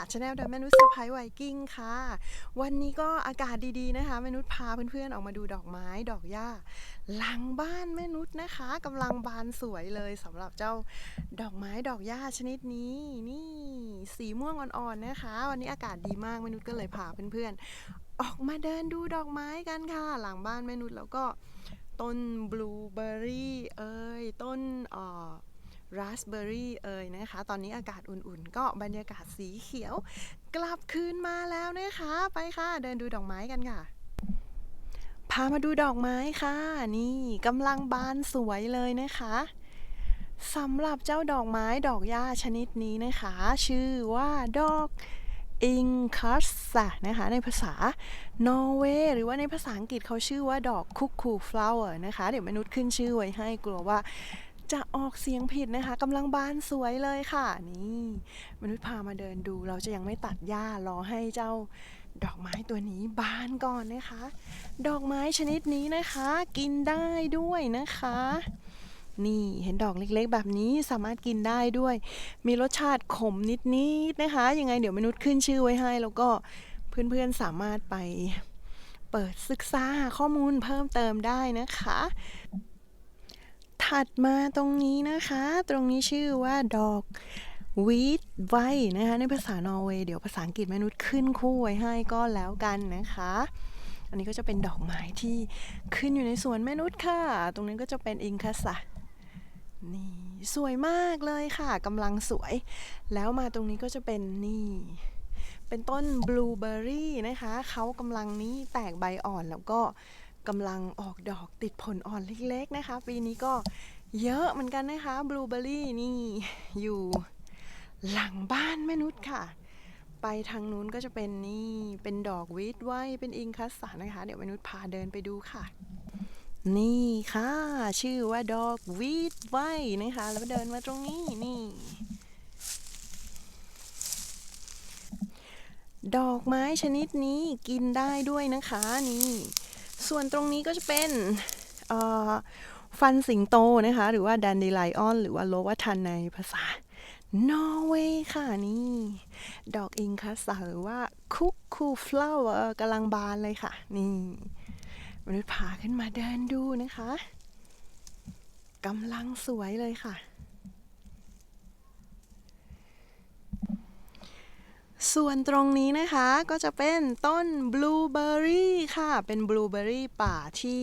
ค่ะชาแนลโดยแมนุชสไปไวกิ้งค่ะ วันนี้ก็อากาศดีๆนะคะแมนุชพาเพื่อนๆออกมาดูดอกไม้ดอกหญ้า หลังบ้านแมนุชนะคะกำลังบานสวยเลยสำหรับเจ้าดอกไม้ดอกหญ้าชนิดนี้นี่สีม่วงอ่อนๆนะคะ วันนี้อากาศดีมากแมนุชก็เลยพาเพื่อนๆออกมาเดินดูดอกไม้กันค่ะ หลังบ้านแมนุชแล้วก็ต้นบลูเบอร์รี่เอ่ยต้นอ่อ ราสเบอร์รี่เอ่ยนะคะ ตอนนี้อากาศอุ่นๆ ก็บรรยากาศสีเขียว กลับคืนมาแล้วนะคะ ไปค่ะ เดินดูดอกไม้กันค่ะพามาดูดอกไม้ค่ะ นี่กำลังบานสวยเลยนะคะสำหรับเจ้าดอกไม้ดอกหญ้าชนิดนี้นะคะ ชื่อว่าดอกอิงคัสะนะคะในภาษานอร์เวย์หรือว่าในภาษาอังกฤษเขาชื่อว่าดอกคุกคูฟลาวเวอร์นะคะ เดี๋ยวมนุษย์ขึ้นชื่อไว้ให้กลัวว่า จะออกเสียงผิดนะคะกำลังบานสวยเลยค่ะ นี่มนุษย์พามาเดินดู เราจะยังไม่ตัดหญ้ารอให้เจ้าดอกไม้ตัวนี้บานก่อนนะคะ ดอกไม้ชนิดนี้นะคะ กินได้ด้วยนะคะ นี่เห็นดอกเล็กๆ แบบนี้สามารถกินได้ด้วย มีรสชาติขมนิดๆนะคะ ยังไงเดี๋ยวมนุษย์ขึ้นชื่อไว้ให้ แล้วก็เพื่อนๆสามารถไปเปิดศึกษาหาข้อมูลเพิ่มเติมได้นะคะ ถัดมาตรงนี้นะคะ ตรงนี้ชื่อว่าดอกวีดไวนะคะในภาษานอร์เวย์เดี๋ยวภาษาอังกฤษมนุษย์ขึ้นคู่ไว้ให้ก็แล้วกันนะคะ อันนี้ก็จะเป็นดอกไม้ที่ขึ้นอยู่ในสวนแม่นุษย์ค่ะ ตรงนี้นก็จะเป็นอิงคัสะนี่สวยมากเลยค่ะกำลังสวย แล้วมาตรงนี้ก็จะเป็นนี่เป็นต้นบลูเบอร์รี่นะคะเขากำลังนี้แตกใบอ่อนแล้วก็ กำลังออกดอกติดผลอ่อนเล็กๆนะคะ ปีนี้ก็เยอะเหมือนกันนะคะบลูเบอร์รี่นี่อยู่หลังบ้านแม่นุชค่ะ ไปทางนู้นก็จะเป็นนี่เป็นดอกวีดไว้เป็นอิงคัสสานะคะ เดี๋ยวแม่นุชพาเดินไปดูค่ะ นี่ค่ะ ชื่อว่าดอกวีดไว้นะคะ แล้วเดินมาตรงนี้นี่ดอกไม้ชนิดนี้กินได้ด้วยนะคะนี่ ส่วนตรงนี้ก็จะเป็นฟันสิงโตนะคะ หรือว่าดันเดไลออน หรือว่าโลวัทันในภาษานอร์เวย์ค่ะนี่ ดอกอิงคัสหรือว่าคุกคูฟลาวเวอร์กำลังบานเลยค่ะ นี่มนุษย์พาขึ้นมาเดินดูนะคะกำลังสวยเลยค่ะ ส่วนตรงนี้นะคะก็จะเป็นต้นบลูเบอร์รี่ค่ะ เป็นบลูเบอร์รี่ป่าที่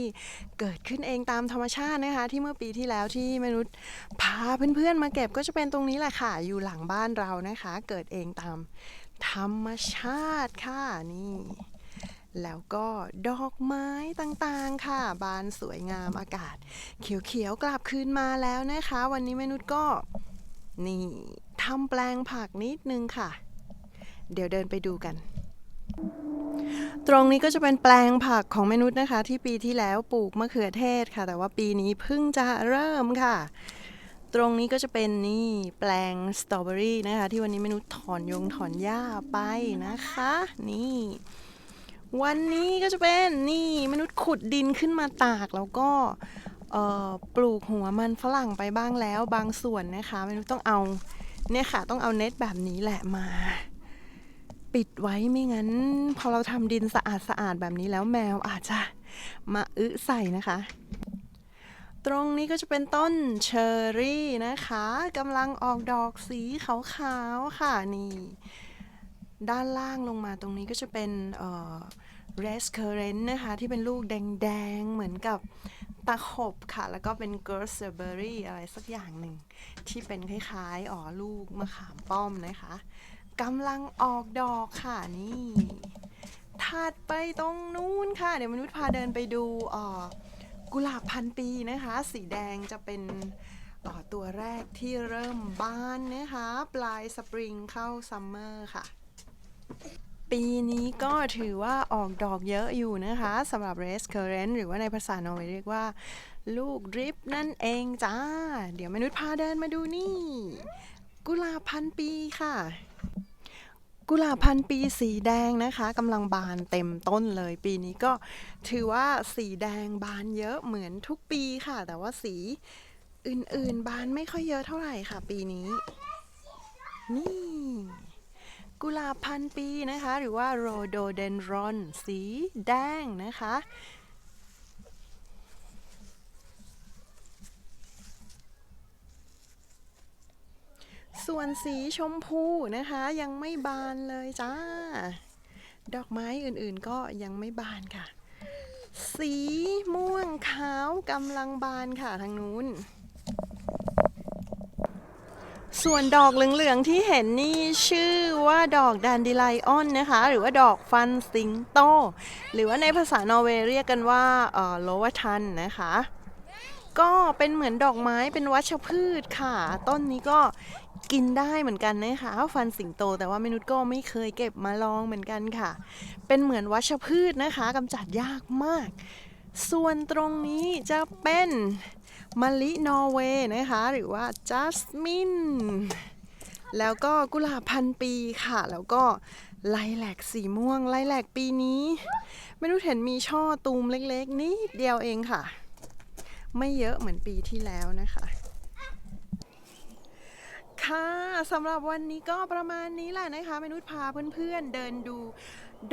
เกิดขึ้นเองตามธรรมชาตินะคะ ที่เมื่อปีที่แล้วที่มนุษย์พาเพื่อนๆมาเก็บก็จะเป็นตรงนี้แหละค่ะ อยู่หลังบ้านเรานะคะ เกิดเองตามธรรมชาติค่ะนี่แล้วก็ดอกไม้ต่างๆค่ะ บานสวยงามอากาศ เขียวๆกลับคืนมาแล้วนะคะ วันนี้มนุษย์ก็นี่ทำแปลงผักนิดนึงค่ะ เดี๋ยวเดินไปดูกัน ตรงนี้ก็จะเป็นแปลงผักของมนุษย์นะคะ ที่ปีที่แล้วปลูกมะเขือเทศค่ะ แต่ว่าปีนี้เพิ่งจะเริ่มค่ะ ตรงนี้ก็จะเป็นนี่แปลงสตรอเบอรี่นะคะ ที่วันนี้มนุษย์ถอนยงถอนหญ้าไปนะคะ นี่วันนี้ก็จะเป็นนี่มนุษย์ขุดดินขึ้นมาตากแล้วก็ปลูกหัวมันฝรั่งไปบ้างแล้วบางส่วนนะคะมนุษย์ต้องเอาเนี่ยค่ะต้องเอาเน็ตแบบนี้แหละมา ปิดไว้ไม่งั้น พอเราทำดินสะอาดสะอาดแบบนี้แล้วแมวอาจจะมาอึใส่นะคะ ตรงนี้ก็จะเป็นต้นเชอร์รี่นะคะกำลังออกดอกสีขาวๆค่ะนี่ ด้านล่างลงมาตรงนี้ก็จะเป็นเอ่อ red currant นะคะ ที่เป็นลูกแดงๆ เหมือนกับตะขบค่ะ แล้วก็เป็น g u r s e b e r r y อะไรสักอย่างหนึ่ง ที่เป็นคล้ายๆ อ๋อลูกมะขามป้อมนะคะ กำลังออกดอกค่ะนี่ถัดไปตรงนู้นค่ะ เดี๋ยวมนุษย์พาเดินไปดูอ่อกุหลาบพันปีนะคะ สีแดงจะเป็นอ่อตัวแรกที่เริ่มบานนะคะ ปลายสปริงเข้าซัมเมอร์ค่ะ ปีนี้ก็ถือว่าออกดอกเยอะอยู่นะคะสำหรับ Red Currant หรือว่าในภาษานอร์เวย์เรียกว่า ลูกดริปนั่นเองจ้า เดี๋ยวมนุษย์พาเดินมาดูนี่ กุหลาบพันปีค่ะ กุหลาบพันปีสีแดงนะคะกำลังบานเต็มต้นเลยปีนี้ก็ถือว่าสีแดงบานเยอะเหมือนทุกปีค่ะ แต่ว่าสีอื่นๆ บานไม่ค่อยเยอะเท่าไหร่ค่ะ ปีนี้ นี่ กุหลาบพันปีนะคะ หรือว่าโรโดเดนรอน สีแดงนะคะ ส่วนสีชมพูนะคะ ยังไม่บานเลยจ้า ดอกไม้อื่นๆก็ยังไม่บานค่ะ สีม่วงขาวกำลังบานค่ะทางนู้น ส่วนดอกเหลืองๆที่เห็นนี่ชื่อว่าดอกดันดิไลออนนะคะ หรือว่าดอกฟันสิงโต หรือว่าในภาษานอร์เวย์เรียกกันว่าเอ่อโลวทันนะคะ ก็เป็นเหมือนดอกไม้เป็นวัชพืชค่ะ ต้นนี้ก็กินได้เหมือนกันนะคะฟันสิงโต แต่ว่าเมนุษย์ก็ไม่เคยเก็บมาลองเหมือนกันค่ะ เป็นเหมือนวัชพืชนะคะกำจัดยากมาก ส่วนตรงนี้จะเป็นมะลินอร์เวย์นะคะ หรือว่าจัสมินแล้วก็กุหลาบพันปีค่ะ แล้วก็ไลแลกสีม่วงไลแลกปีนี้ ไม่รู้เห็นมีช่อตูมเล็กๆนิดเดียวเองค่ะ ไม่เยอะเหมือนปีที่แล้วนะคะ ค่ะสำหรับวันนี้ก็ประมาณนี้แหละนะคะมนุษย์พาเพื่อนๆเดินดู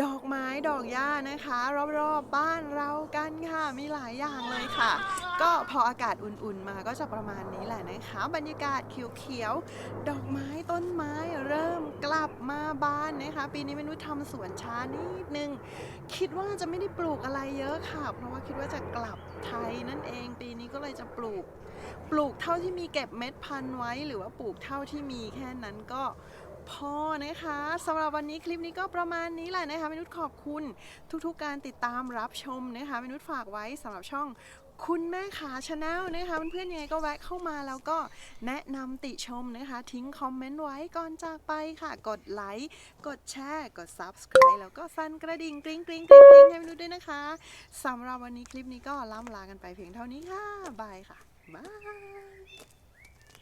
ดอกไม้ดอกหญ้านะคะ รอบๆบบ้านเรากันค่ะมีหลายอย่างเลยค่ะ ก็พออากาศอุ่นๆมาก็จะประมาณนี้แหละนะคะ บรรยากาศเขียวๆดอกไม้ต้นไม้เริ่มกลับมาบานนะคะ ปีนี้เมนุษย์ทำสวนช้านิดนึง คิดว่าจะไม่ได้ปลูกอะไรเยอะค่ะ เพราะว่าคิดว่าจะกลับไทยนั่นเอง ปีนี้ก็เลยจะปลูก ปลูกเท่าที่มีเก็บเม็ดพันธุ์ไว้ หรือว่าปลูกเท่าที่มีแค่นั้นก็ พอนะคะสำหรับวันนี้คลิปนี้ก็ประมาณนี้แหละนะคะมนุษย์ขอบคุณทุกๆการติดตามรับชมนะคะมนุษย์ฝากไว้สำหรับช่องคุณแม่ขาชาแนลนะคะเพื่อนๆยังไงก็แวะเข้ามาแล้วก็แนะนำติชมนะคะ ทิ้งคอมเมนต์ไว้ก่อนจากไปค่ะ กดไลค์ กดแชร์ กด Subscribe แล้วก็สั่นกระดิ่งกริ๊งกริ๊งกริ๊งกริ๊งให้มนุษย์ด้วยนะคะสำหรับวันนี้คลิปนี้ก็ล่ำลากันไปเพียงเท่านี้ค่ะ บายค่ะ บาย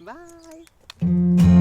บาย